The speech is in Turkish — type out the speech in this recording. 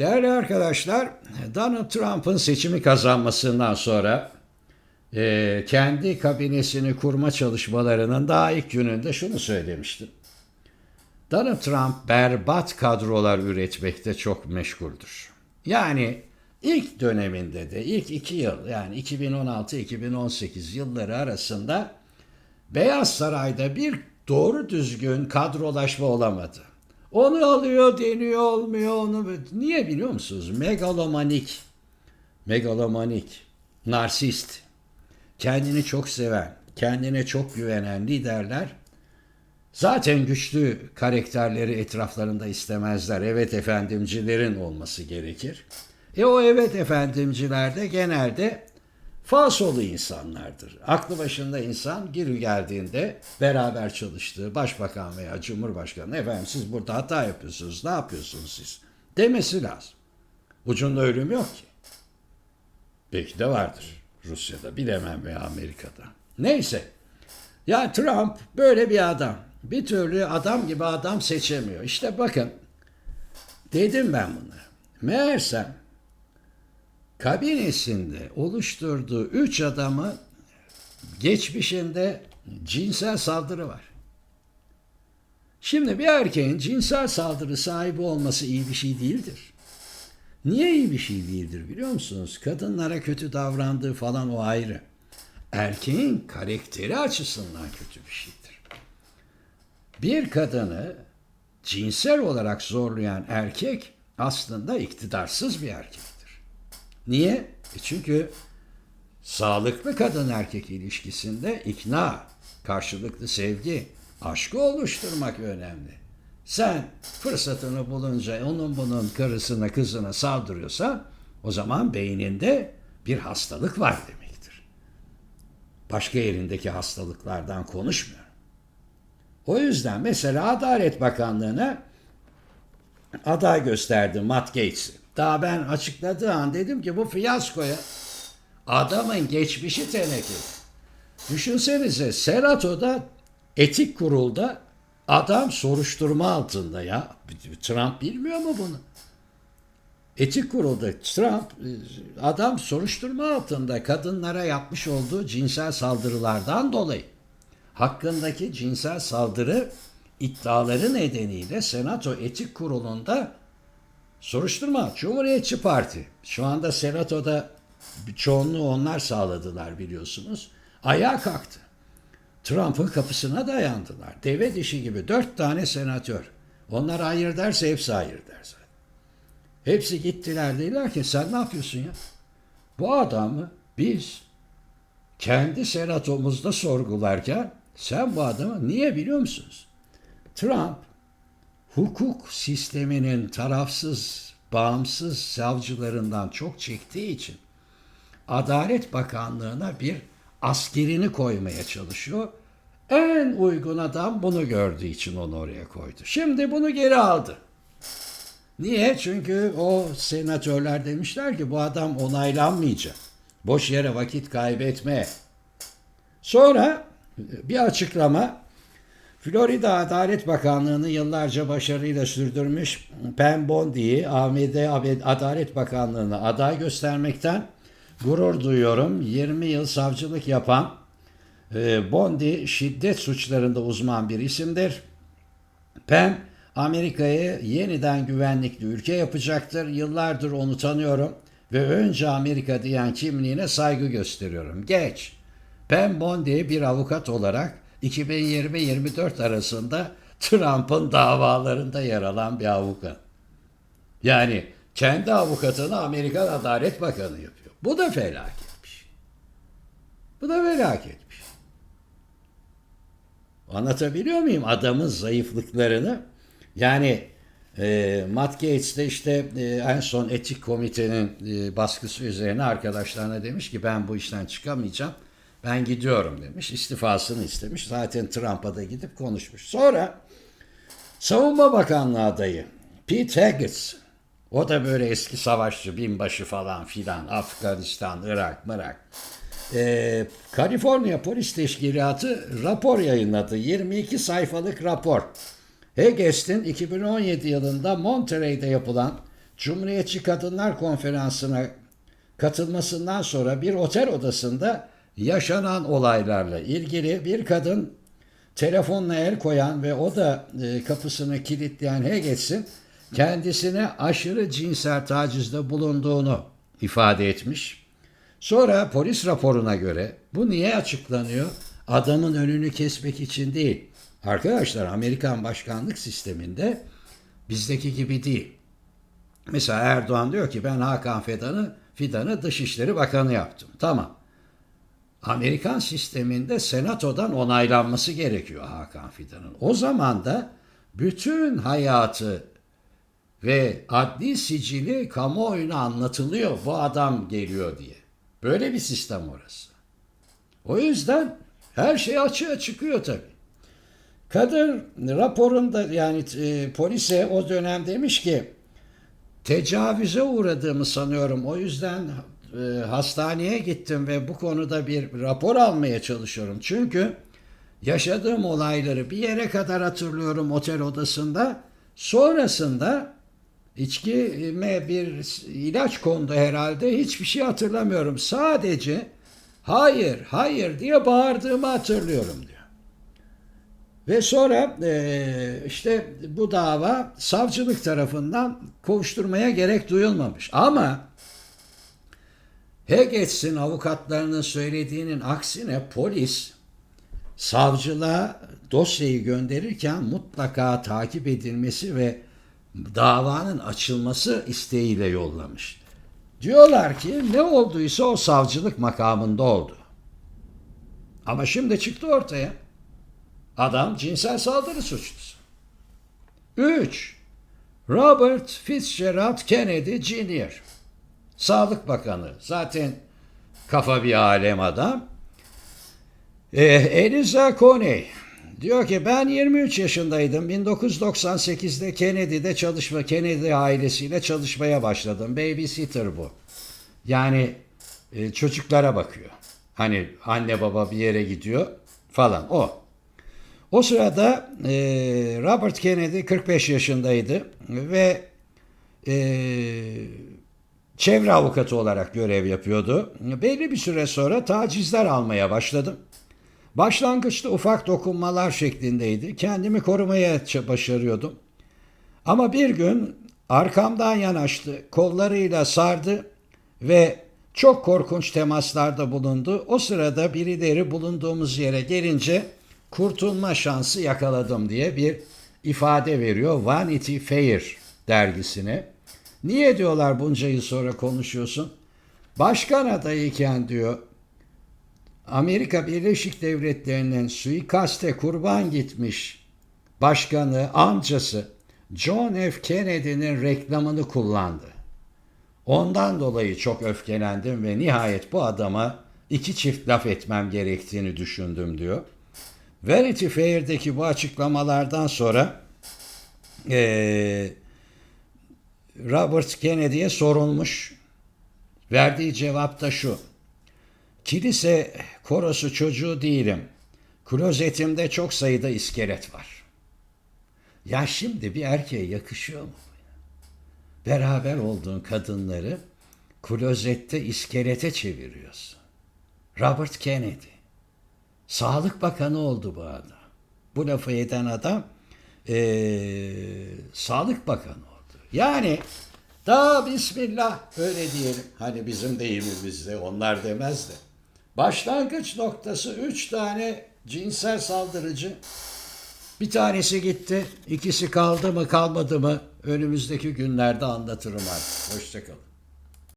Değerli arkadaşlar, Donald Trump'ın seçimi kazanmasından sonra e, kendi kabinesini kurma çalışmalarının daha ilk gününde şunu söylemiştim. Donald Trump berbat kadrolar üretmekte çok meşguldür. Yani ilk döneminde de ilk iki yıl yani 2016-2018 yılları arasında Beyaz Saray'da bir doğru düzgün kadrolaşma olamadı. Onu alıyor deniyor olmuyor onu. Niye biliyor musunuz? Megalomanik, megalomanik, narsist, kendini çok seven, kendine çok güvenen liderler zaten güçlü karakterleri etraflarında istemezler. Evet efendimcilerin olması gerekir. E o evet efendimciler de genelde falsolu insanlardır. Aklı başında insan geri geldiğinde beraber çalıştığı başbakan veya cumhurbaşkanı efendim siz burada hata yapıyorsunuz ne yapıyorsunuz siz demesi lazım. Ucunda ölüm yok ki. Belki de vardır Rusya'da bilemem veya Amerika'da. Neyse ya Trump böyle bir adam. Bir türlü adam gibi adam seçemiyor. İşte bakın dedim ben bunu. Meğersem kabinesinde oluşturduğu üç adamı geçmişinde cinsel saldırı var. Şimdi bir erkeğin cinsel saldırı sahibi olması iyi bir şey değildir. Niye iyi bir şey değildir biliyor musunuz? Kadınlara kötü davrandığı falan o ayrı. Erkeğin karakteri açısından kötü bir şeydir. Bir kadını cinsel olarak zorlayan erkek aslında iktidarsız bir erkektir. Niye? E çünkü sağlıklı kadın erkek ilişkisinde ikna, karşılıklı sevgi, aşkı oluşturmak önemli. Sen fırsatını bulunca onun bunun karısına kızına saldırıyorsa o zaman beyninde bir hastalık var demektir. Başka yerindeki hastalıklardan konuşmuyor. O yüzden mesela Adalet Bakanlığı'na aday gösterdi Matt Gates'i. Daha ben açıkladığı an dedim ki bu fiyaskoya adamın geçmişi teneke. Düşünsenize Senato'da etik kurulda adam soruşturma altında ya. Trump bilmiyor mu bunu? Etik kurulda Trump adam soruşturma altında kadınlara yapmış olduğu cinsel saldırılardan dolayı hakkındaki cinsel saldırı iddiaları nedeniyle Senato Etik Kurulu'nda soruşturma. Cumhuriyetçi Parti şu anda Senato'da çoğunluğu onlar sağladılar biliyorsunuz. Ayağa kalktı. Trump'ın kapısına dayandılar. Deve dişi gibi dört tane senatör. Onlar hayır derse hepsi hayır der zaten. Hepsi gittiler dediler ki sen ne yapıyorsun ya? Bu adamı biz kendi senatomuzda sorgularken sen bu adamı niye biliyor musunuz? Trump hukuk sisteminin tarafsız, bağımsız savcılarından çok çektiği için Adalet Bakanlığı'na bir askerini koymaya çalışıyor. En uygun adam bunu gördüğü için onu oraya koydu. Şimdi bunu geri aldı. Niye? Çünkü o senatörler demişler ki bu adam onaylanmayacak. Boş yere vakit kaybetme. Sonra bir açıklama Florida Adalet Bakanlığı'nı yıllarca başarıyla sürdürmüş Pam Bondi'yi AMD Adalet Bakanlığı'na aday göstermekten gurur duyuyorum. 20 yıl savcılık yapan e, Bondi şiddet suçlarında uzman bir isimdir. Pam Amerika'yı yeniden güvenlikli ülke yapacaktır. Yıllardır onu tanıyorum ve önce Amerika diyen kimliğine saygı gösteriyorum. Geç. Pam Bondi bir avukat olarak 2020-24 arasında Trump'ın davalarında yer alan bir avukat. Yani kendi avukatını Amerikan Adalet Bakanı yapıyor. Bu da felaketmiş. Bu da felaketmiş. Anlatabiliyor muyum adamın zayıflıklarını? Yani e, Matt Gates de işte e, en son etik komitenin e, baskısı üzerine arkadaşlarına demiş ki ben bu işten çıkamayacağım. Ben gidiyorum demiş. istifasını istemiş. Zaten Trump'a da gidip konuşmuş. Sonra Savunma Bakanlığı adayı Pete Hegseth o da böyle eski savaşçı, binbaşı falan filan, Afganistan, Irak, Mırak. Ee, Kaliforniya Polis Teşkilatı rapor yayınladı. 22 sayfalık rapor. Hegest'in 2017 yılında Monterey'de yapılan Cumhuriyetçi Kadınlar Konferansı'na katılmasından sonra bir otel odasında yaşanan olaylarla ilgili bir kadın telefonla el koyan ve o da e, kapısını kilitleyen Hegets'in kendisine aşırı cinsel tacizde bulunduğunu ifade etmiş. Sonra polis raporuna göre bu niye açıklanıyor? Adamın önünü kesmek için değil. Arkadaşlar Amerikan başkanlık sisteminde bizdeki gibi değil. Mesela Erdoğan diyor ki ben Hakan Fidan'ı Fidan'ı Dışişleri Bakanı yaptım. Tamam. Amerikan sisteminde senatodan onaylanması gerekiyor Hakan Fidan'ın. O zaman da bütün hayatı ve adli sicili kamuoyuna anlatılıyor bu adam geliyor diye. Böyle bir sistem orası. O yüzden her şey açığa çıkıyor tabii. Kadın raporunda yani e, polise o dönem demiş ki tecavüze uğradığımı sanıyorum. O yüzden e, hastaneye gittim ve bu konuda bir rapor almaya çalışıyorum. Çünkü yaşadığım olayları bir yere kadar hatırlıyorum otel odasında. Sonrasında içkime bir ilaç kondu herhalde. Hiçbir şey hatırlamıyorum. Sadece hayır, hayır diye bağırdığımı hatırlıyorum diyor. Ve sonra e, işte bu dava savcılık tarafından kovuşturmaya gerek duyulmamış. Ama Hegets'in avukatlarının söylediğinin aksine polis savcılığa dosyayı gönderirken mutlaka takip edilmesi ve davanın açılması isteğiyle yollamış. Diyorlar ki ne olduysa o savcılık makamında oldu. Ama şimdi çıktı ortaya. Adam cinsel saldırı suçlusu. 3. Robert Fitzgerald Kennedy Jr. Sağlık Bakanı. Zaten kafa bir alem adam. Ee, Eliza Coney diyor ki ben 23 yaşındaydım. 1998'de Kennedy'de çalışma, Kennedy ailesiyle çalışmaya başladım. Babysitter bu. Yani e, çocuklara bakıyor. Hani anne baba bir yere gidiyor falan o. O sırada e, Robert Kennedy 45 yaşındaydı ve e, çevre avukatı olarak görev yapıyordu. Belli bir süre sonra tacizler almaya başladım. Başlangıçta ufak dokunmalar şeklindeydi. Kendimi korumaya başarıyordum. Ama bir gün arkamdan yanaştı, kollarıyla sardı ve çok korkunç temaslarda bulundu. O sırada birileri bulunduğumuz yere gelince kurtulma şansı yakaladım diye bir ifade veriyor Vanity Fair dergisine. Niye diyorlar bunca yıl sonra konuşuyorsun? Başkan adayıken diyor Amerika Birleşik Devletleri'nin suikaste kurban gitmiş başkanı, amcası John F. Kennedy'nin reklamını kullandı. Ondan dolayı çok öfkelendim ve nihayet bu adama iki çift laf etmem gerektiğini düşündüm diyor. Vanity Fair'deki bu açıklamalardan sonra ee, Robert Kennedy'ye sorulmuş. Verdiği cevap da şu. Kilise korosu çocuğu değilim. Klozetimde çok sayıda iskelet var. Ya şimdi bir erkeğe yakışıyor mu? Beraber olduğun kadınları klozette iskelete çeviriyorsun. Robert Kennedy. Sağlık Bakanı oldu bu adam. Bu lafı eden adam ee, Sağlık Bakanı. Yani daha Bismillah öyle diyelim. Hani bizim deyimimizde onlar demez de. Başlangıç noktası üç tane cinsel saldırıcı. Bir tanesi gitti. ikisi kaldı mı kalmadı mı önümüzdeki günlerde anlatırım artık. Hoşçakalın.